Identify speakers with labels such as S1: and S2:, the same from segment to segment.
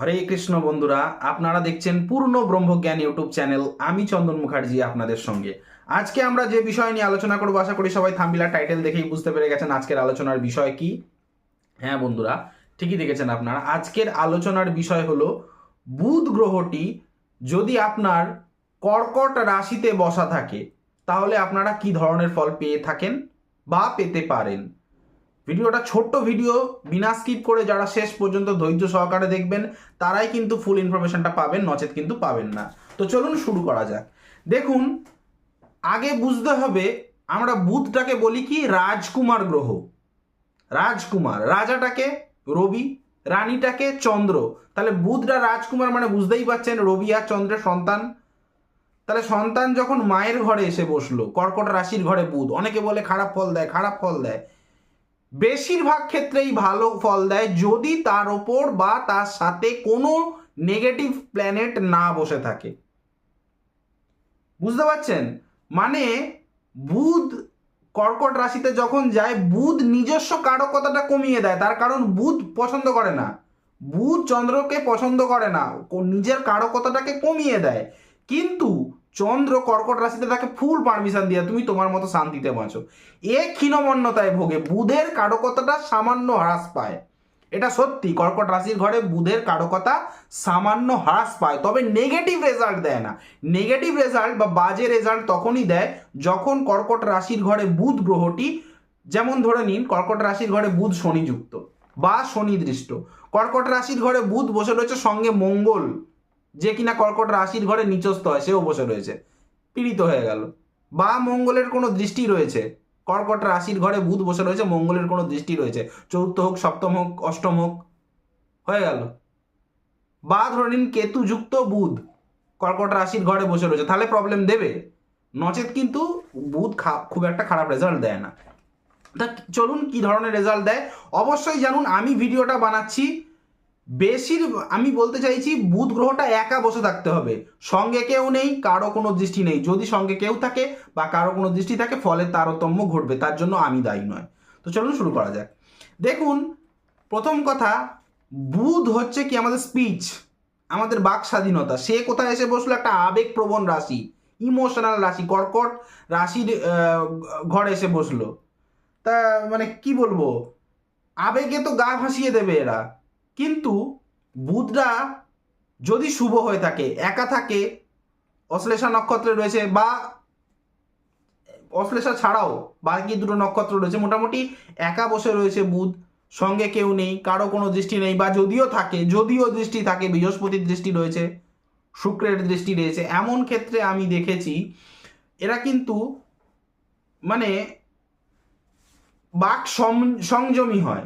S1: হরে কৃষ্ণ বন্ধুরা, আপনারা দেখছেন পূর্ণ ব্রহ্মজ্ঞান ইউটিউব চ্যানেল, আমি চন্দন মুখার্জি আপনাদের সঙ্গে। আজকে আমরা যে বিষয় নিয়ে আলোচনা করব, আশা করি সবাই থাম্বিলার টাইটেল দেখেই বুঝতে পেরে গেছেন আজকের আলোচনার বিষয় কি। হ্যাঁ বন্ধুরা, ঠিকই দেখেছেন আপনারা, আজকের আলোচনার বিষয় হলো বুধ গ্রহটি যদি আপনার কর্কট রাশিতে বসা থাকে, তাহলে আপনারা কি ধরনের ফল পেয়ে থাকেন বা পেতে পারেন? ভিডিওটা ছোট্ট ভিডিও, বিনা স্কিপ করে যারা শেষ পর্যন্ত ধৈর্য সহকারে দেখবেন, তারাই কিন্তু ফুল ইনফরমেশনটা পাবেন, নচেত কিন্তু পাবেন না। তো চলুন শুরু করা যাক। দেখুন, আগে বুঝতে হবে, আমরা বুধটাকে বলি কি? রাজকুমার গ্রহ। রাজকুমার, রাজাটাকে রবি, রানীটাকে চন্দ্র। তাহলে বুধটা রাজকুমার মানে বুঝতেই পাচ্ছেন, রবি আর চন্দ্রের সন্তান। তাহলে সন্তান যখন মায়ের ঘরে এসে বসল, কর্কট রাশির ঘরে বুধ, অনেকে বলে খারাপ ফল দেয়, খারাপ ফল দেয়। বেশিরভাগ ক্ষেত্রেই ভালো ফল দেয় যদি তার ওপর বা তার সাথে কোনো নেগেটিভ প্ল্যানেট না বসে থাকে। বুঝতে পারছেন? মানে বুধ কর্কট রাশিতে যখন যায়, বুধ নিজস্ব কারকতাটা কমিয়ে দেয়। তার কারণ বুধ পছন্দ করে না। বুধ চন্দ্রকে পছন্দ করে না। নিজের কারকতাটাকে কমিয়ে দেয়। কিন্তু চন্দ্র কর্কট রাশিতে তাকে ফুল পারমিশন দিয়ে তুমি তোমার মতো শান্তিতে বাঁচো। এ ক্ষীণমন্যতায় ভোগে, বুধের কারকতাটা সামান্য হ্রাস পায়। এটা সত্যি, কর্কট রাশির ঘরে বুধের কারকতা সামান্য হ্রাস পায়, তবে নেগেটিভ রেজাল্ট দেয় না। নেগেটিভ রেজাল্ট বা বাজে রেজাল্ট তখনই দেয় যখন কর্কট রাশির ঘরে বুধ গ্রহটি, যেমন ধরে নিন, কর্কট রাশির ঘরে বুধ শনিযুক্ত বা শনিদৃষ্ট। কর্কট রাশির ঘরে বুধ বসে রয়েছে সঙ্গে মঙ্গল। যে কিনা কর্কট রাশির ঘরে নিচস্থ হয়, সেও বসে রয়েছে। পীড়িত হয়ে গেল। বা মঙ্গলের কোনো দৃষ্টি রয়েছে। কর্কট রাশির ঘরে বুধ বসে রয়েছে, মঙ্গলের কোনো দৃষ্টি রয়েছে। চতুর্থ হোক, সপ্তম হোক, অষ্টম হোক, হয়ে গেল। বা ধরে নিন কেতু যুক্ত বুধ কর্কট রাশির ঘরে বসে রয়েছে, তাহলে প্রবলেম দেবে। নচেত কিন্তু বুধ খুব একটা খারাপ রেজাল্ট দেয় না। তা চলুন কি ধরনের রেজাল্ট দেয়? অবশ্যই জানুন, আমি ভিডিওটা বানাচ্ছি। বেশির আমি বলতে চাইছি বুধ গ্রহটা একা বসে থাকতে হবে। সঙ্গে কেউ নেই, কারও কোনো দৃষ্টি নেই। যদি সঙ্গে কেউ থাকে বা কারও কোনো দৃষ্টি থাকে, ফলে তারতম্য ঘটবে, তার জন্য আমি দায়ী নয়। তো চলুন শুরু করা যাক। দেখুন, প্রথম কথা, বুধ হচ্ছে কি আমাদের স্পিচ আমাদের বাক স্বাধীনতা। সে কোথায় এসে বসল? একটা আবেগপ্রবণ রাশি ইমোশনাল রাশি, কর্কট রাশির ঘরে এসে বসল। তা মানে কি বলব? আবেগে তো গা ভাসিয়ে দেবে এরা। কিন্তু বুধরা যদি শুভ হয়ে থাকে, একা থাকে, অশ্লেষা নক্ষত্রে রয়েছে বা অশ্লেষা ছাড়াও বাকি দুটো নক্ষত্র রয়েছে, মোটামুটি একা বসে রয়েছে বুধ, সঙ্গে কেউ নেই, কারও কোনো দৃষ্টি নেই বা যদিও থাকে, যদিও দৃষ্টি থাকে, বৃহস্পতির দৃষ্টি রয়েছে, শুক্রের দৃষ্টি রয়েছে, এমন ক্ষেত্রে আমি দেখেছি, এরা কিন্তু মানে বাক সংযমী হয়।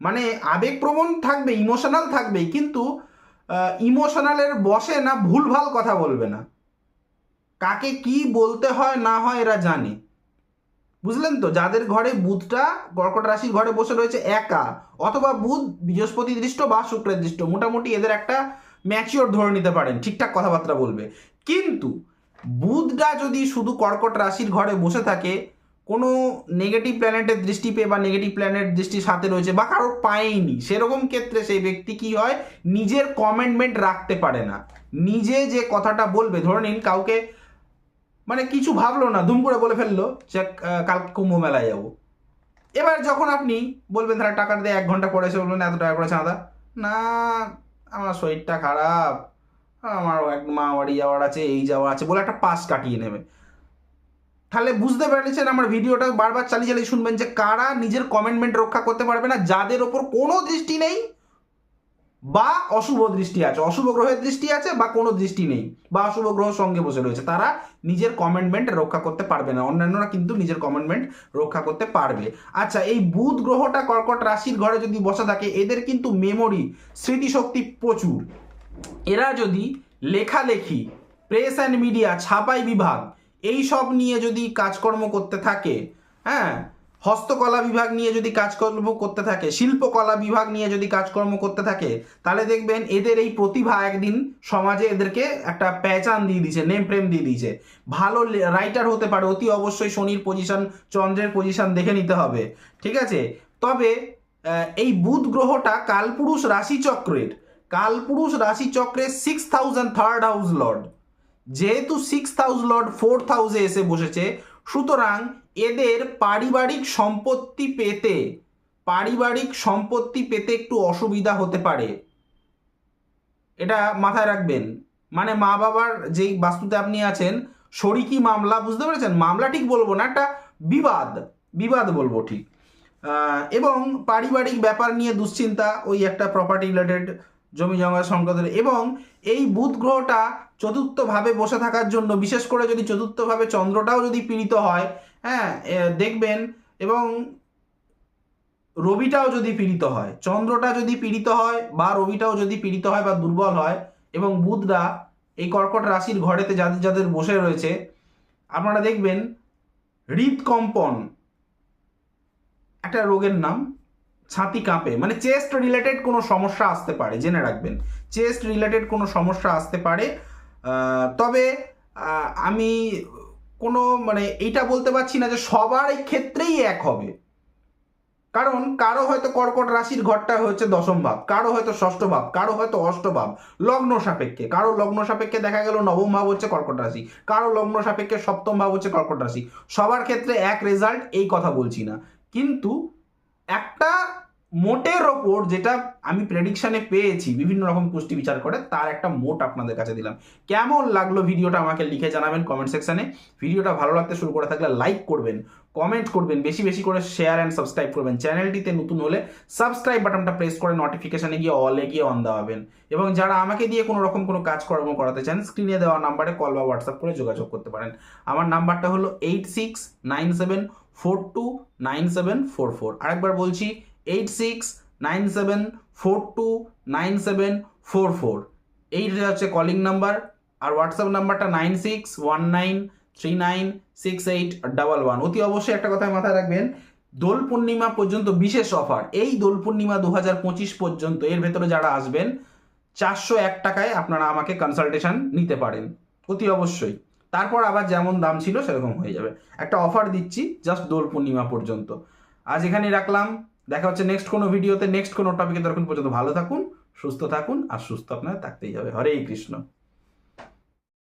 S1: মানে আবেগপ্রবণ থাকবে ইমোশনাল থাকবেই কিন্তু ইমোশনালের বসে না ভুলভাল কথা বলবে না। কাকে কি বলতে হয়, না হয় এরা জানে। বুঝলেন তো? যাদের ঘরে বুধটা কর্কট রাশির ঘরে বসে রয়েছে একা, অথবা বুধ বৃহস্পতি দৃষ্ট বা শুক্রের দৃষ্ট, মোটামুটি এদের একটা ম্যাচিওর ধরে নিতে পারেন, ঠিকঠাক কথাবার্তা বলবে। কিন্তু, বুধটা যদি শুধু কর্কট রাশির ঘরে বসে থাকে কোনো নেগেটিভ প্ল্যানেটের দৃষ্টি পেয়ে বা নেগেটিভ প্ল্যানেট দৃষ্টির সাথে রয়েছে বা কারোর পায়নি সেরকম ক্ষেত্রে সেই ব্যক্তি কি হয়? নিজের কমেন্টমেন্ট রাখতে পারে না। নিজে যে কথাটা বলবে, ধরে নিন কাউকে মানে কিছু ভাবলো না, ধুম করে বলে ফেলল যে কাল কুম্ভ মেলায় যাব। এবার যখন আপনি বলবেন তারা টাকা দিয়ে এক ঘণ্টা পরে এসে বলবেন, এত টাকা করে চাঁদা না, আমার শরীরটা খারাপ, আমার এক মা বাড়ি যাওয়ার আছে, এই যাওয়ার আছে বলে একটা পাস কাটিয়ে নেবে। তাহলে বুঝতে পেরেছেন আমার ভিডিওটা, বারবার চালিয়ে চালিয়ে শুনবেন যে কারা নিজের কমেন্টমেন্ট রক্ষা করতে পারবে না, যাদের ওপর কোনো দৃষ্টি নেই বা অশুভ দৃষ্টি আছে, অশুভ গ্রহের দৃষ্টি আছে বা কোনো দৃষ্টি নেই, বা অশুভ গ্রহ সঙ্গে বসে রয়েছে, তারা নিজের কমেন্টমেন্ট রক্ষা করতে পারবে না, অন্যান্যরা কিন্তু নিজের কমেন্টমেন্ট রক্ষা করতে পারবে। আচ্ছা এই বুধ গ্রহটা কর্কট রাশির ঘরে যদি বসে থাকে, এদের কিন্তু মেমোরি স্মৃতিশক্তি প্রচুর। এরা যদি লেখালেখি, প্রেস অ্যান্ড মিডিয়া, ছাপাই বিভাগ এই সব নিয়ে যদি কাজকর্ম করতে থাকে হ্যাঁ? হস্তকলা বিভাগ নিয়ে যদি কাজকর্ম করতে থাকে, শিল্পকলা বিভাগ নিয়ে যদি কাজকর্ম করতে থাকে, তাহলে দেখবেন এদের এই প্রতিভা একদিন সমাজে এদেরকে একটা প্যাচান দিয়ে দিয়েছে, নেম প্রেম দিয়ে দিয়েছে। ভালো রাইটার হতে পারে, অতি অবশ্যই শনির পজিশন চন্দ্রের পজিশন দেখে নিতে হবে, ঠিক আছে? তবে এই বুধ গ্রহটা কালপুরুষ রাশিচক্রের, কালপুরুষ রাশিচক্রে six thousand third house lord যেহেতু সিক্স হাউস লর্ড ফোর্থ হাউসে এসে বসেছে, সুতরাং এদের পারিবারিক সম্পত্তি পেতে, পারিবারিক সম্পত্তি পেতে একটু অসুবিধা হতে পারে। এটা মাথায় রাখবেন। মানে মা বাবার যেই বাস্তুতে আপনি আছেন, শরিকি মামলা, বুঝতে পেরেছেন? মামলা ঠিক বলব না, একটা বিবাদ বিবাদ বলব ঠিক। এবং পারিবারিক ব্যাপার নিয়ে দুশ্চিন্তা, ওই একটা প্রপার্টি রিলেটেড জমি জমা সংক্রান্ত, এবং এই বুধ গ্রহটা চতুর্থভাবে বসে থাকার জন্য, বিশেষ করে যদি চতুর্থভাবে চন্দ্রটাও যদি পীড়িত হয় হ্যাঁ দেখবেন, এবং রবিটাও যদি পীড়িত হয়, চন্দ্রটা যদি পীড়িত হয়, বা রবিটাও যদি পীড়িত হয় বা দুর্বল হয়, এবং বুধরা এই কর্কট রাশির ঘরেতে যাদের যাদের বসে রয়েছে, আপনারা দেখবেন, হৃদকম্পন, একটা রোগের নাম ছাতি কাঁপে। মানে চেস্ট রিলেটেড কোনো সমস্যা আসতে পারে, জেনে রাখবেন। চেস্ট রিলেটেড কোনো সমস্যা আসতে পারে। তবে আমি কোনো মানে এইটা বলতে পারছি না যে সবার এই ক্ষেত্রেই এক হবে। কারণ কারও হয়তো কর্কট রাশির ঘরটা হচ্ছে দশম ভাব, কারও হয়তো ষষ্ঠ ভাব, কারও হয়তো অষ্ট ভাব, লগ্ন সাপেক্ষে। কারও লগ্ন সাপেক্ষে দেখা গেল নবম ভাব হচ্ছে কর্কট রাশি, কারও লগ্ন সাপেক্ষে সপ্তম ভাব হচ্ছে কর্কট রাশি। সবার ক্ষেত্রে এক রেজাল্ট এই কথা বলছি না। কিন্তু একটা মোটের ওপর যেটা আমি প্রেডিকশনে পেয়েছি, বিভিন্ন রকম পুষ্টি বিচার করে, তার একটা মোট আপনাদের কাছে দিলাম। কেমন লাগল ভিডিওটা আমাকে লিখে জানাবেন কমেন্ট সেকশানে ভিডিওটা ভালো লাগতে শুরু করে থাকলে লাইক করবেন কমেন্ট করবেন, বেশি বেশি করে শেয়ার অ্যান্ড সাবস্ক্রাইব করবেন। চ্যানেলটিতে নতুন হলে সাবস্ক্রাইব বাটনটা প্রেস করে নোটিফিকেশনে গিয়ে অলে গিয়ে অন দেওয়াবেন এবং যারা আমাকে দিয়ে কোনো রকম কোনো কাজকর্ম করাতে চান স্ক্রিনে দেওয়া নাম্বারে কল বা হোয়াটসঅ্যাপ করে যোগাযোগ করতে পারেন। আমার নাম্বারটা হলো eight six nine seven four two nine seven four four আরেকবার বলছি eight six nine seven four two nine seven four four এইটা হচ্ছে কলিং নাম্বার আর হোয়াটসঅ্যাপ নাম্বারটা nine six one nine three nine six eight double one অতি অবশ্যই একটা কথা মাথায় রাখবেন, দোল পূর্ণিমা পর্যন্ত বিশেষ অফার এই দোল পূর্ণিমা দু হাজার পঁচিশ পর্যন্ত এর ভেতরে যারা আসবেন, চারশো এক টাকায় আপনারা আমাকে কনসালটেশন নিতে পারেন। অতি অবশ্যই। তারপর আবার যেমন দাম ছিল সেরকম হয়ে যাবে। একটা অফার দিচ্ছি জাস্ট দোল পূর্ণিমা পর্যন্ত। আজ এখানে রাখলাম। দেখা হচ্ছে নেক্সট কোনো ভিডিওতে নেক্সট কোনো টপিকে তখন পর্যন্ত ভালো থাকুন, সুস্থ থাকুন, আর সুস্থ আপনারা থাকতেই হবে। হরেই কৃষ্ণ।